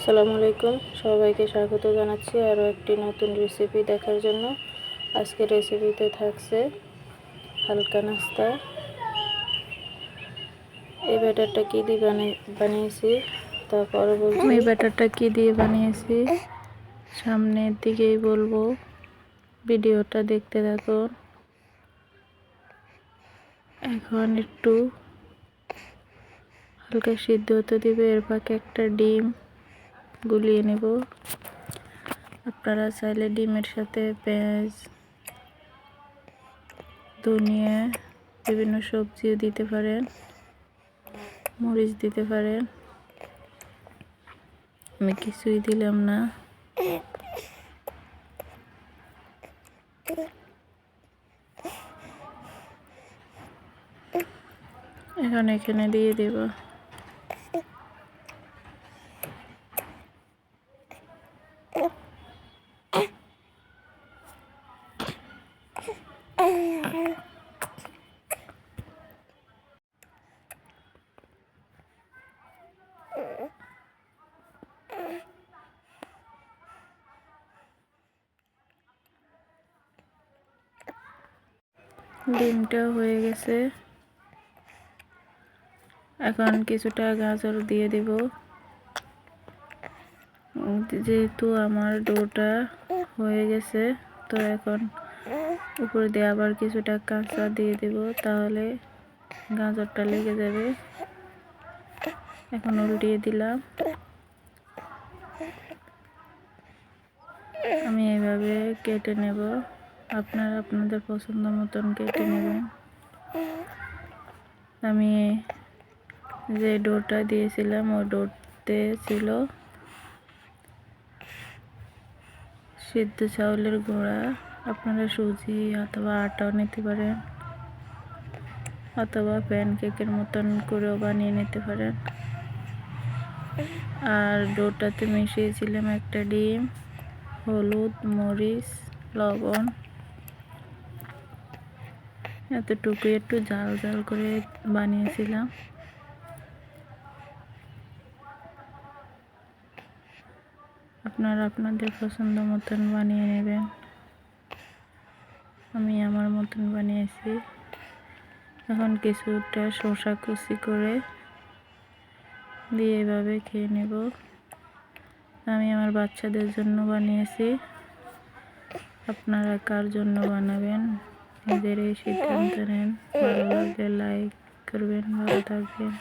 আসসালামু আলাইকুম। সবাইকে স্বাগত জানাচ্ছি আরও একটি নতুন রেসিপি দেখার জন্য। আজকে রেসিপিতে থাকছে হালকা নাস্তা। এই ব্যাটারটা কী দিয়ে বানিয়ে বানিয়েছি তারপরে বলছি এই ব্যাটারটা কী দিয়ে বানিয়েছি? সামনের দিকেই বলব। ভিডিওটা দেখতে থাকুন। এখন একটু হালকা সিদ্ধ হতে দিবে। এর পাকে একটা ডিম। গুলিয়ে নেব। আপনারা চাইলে ডিমের সাথে পেঁয়াজ, ধনিয়া, বিভিন্ন সবজিও দিতে পারেন, মরিচ দিতে পারেন। আমি কিছুই দিলাম না। এখন এখানে দিয়ে দেব। ডিমটা হয়ে গেছে। এখন কিছুটা গাজর দিয়ে দেব। যেহেতু আমার ডোটা হয়ে গেছে, তো এখন উপরে দিয়ে আবার কিছুটা কাঁচা দিয়ে দেব, তাহলে গাজরটা লেগে যাবে। এখন উল্টিয়ে দিলাম। আমি এইভাবে কেটে নেব। আপনারা আপনাদের পছন্দ মতন কেটে নেবেন। আমি যে ডোরটা দিয়েছিলাম ওই ডোরতে ছিল সিদ্ধ চাউলের গুঁড়া। আপনারা সুজি অথবা আটাও নিতে পারেন অথবা প্যানকেকের মতন করেও বানিয়ে নিতে পারেন। আর ডোটাতে মিশিয়েছিলাম একটা ডিম, হলুদ, মরিচ, লবণ। এতটুকু একটু জাল জাল করে বানিয়েছিলাম। আপনারা আপনাদের পছন্দ মতন বানিয়ে নেবেন। আমি আমার মতন বানিয়েছি। এখন কিছুটা শসা কুচি করে দিয়ে এভাবে খেয়ে নেব। আমি আমার বাচ্চাদের জন্য বানিয়েছি। আপনারা কার জন্য বানাবেন? নিজেরাই সিদ্ধান্ত নেন। ভালো লাগলে লাইক করবেন, ভালো থাকবেন।